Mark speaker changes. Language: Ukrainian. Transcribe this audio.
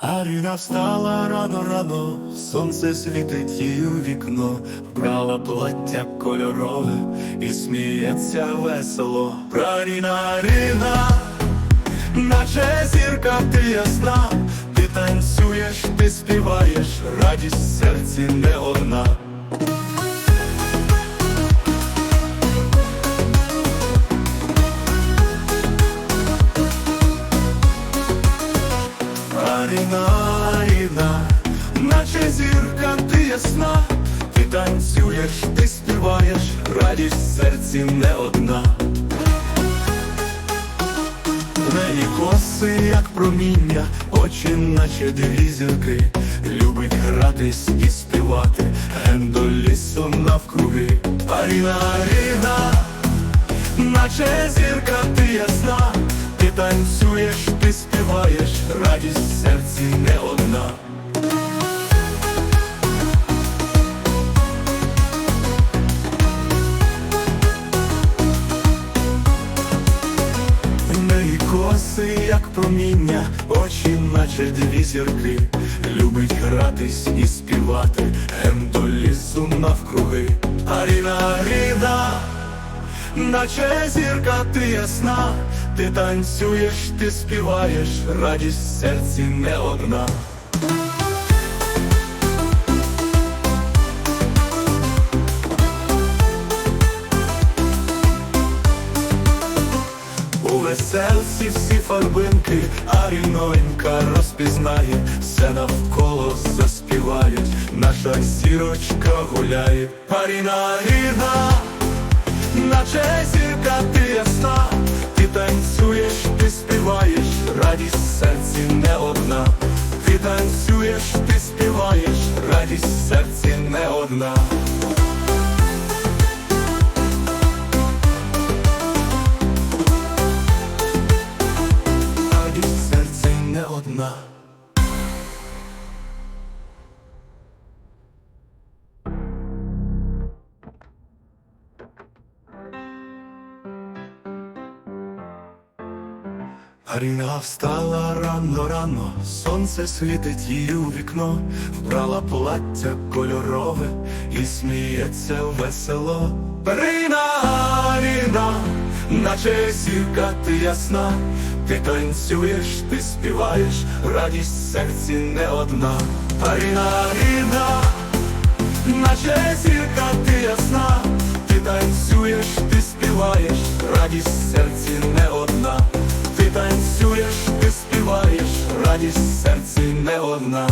Speaker 1: Аріна встала рано рано, сонце світить їй у вікно, вбрала плаття кольорове і сміється весело. Праріна Аріна, наче зірка ти ясна, ти танцюєш, ти співаєш, радість в серці не одна. Аріна, Аріна, наче зірка ти ясна, ти танцюєш, ти співаєш, радість серці не одна. Неї коси, як проміння, очі, наче дві зірки, любить гратись і співати, ген навкруги. Аріна, Аріна, наче зірка ти ясна, ти танцюєш, ти співаєш, радість в серці не одна. Неї коси, як проміння, очі, наче дві зірки, любить гратись і співати, ген до лісу навкруги. Аріна, Аріна, наче зірка ти ясна, ти танцюєш, ти співаєш, радість в серці не одна. Веселці всі фарбинки, а рівнонька розпізнає, все навколо заспівають, наша зірочка гуляє, Аріна, Аріна, наче зірка ти ясна, ти танцюєш, ти співаєш, радість серці не одна, ти танцюєш, ти співаєш, радість серці не одна. Аріна встала рано рано, сонце світить їй у вікно, вбрала плаття кольорове і сміється весело. Аріна, Аріна, наче зірка ти ясна, ти танцюєш, ти співаєш, радість серці не одна. Аріна, Аріна, наче зірка ти ясна, ти танцюєш, ти співаєш, радість серці не одна. Радість в серці не одна.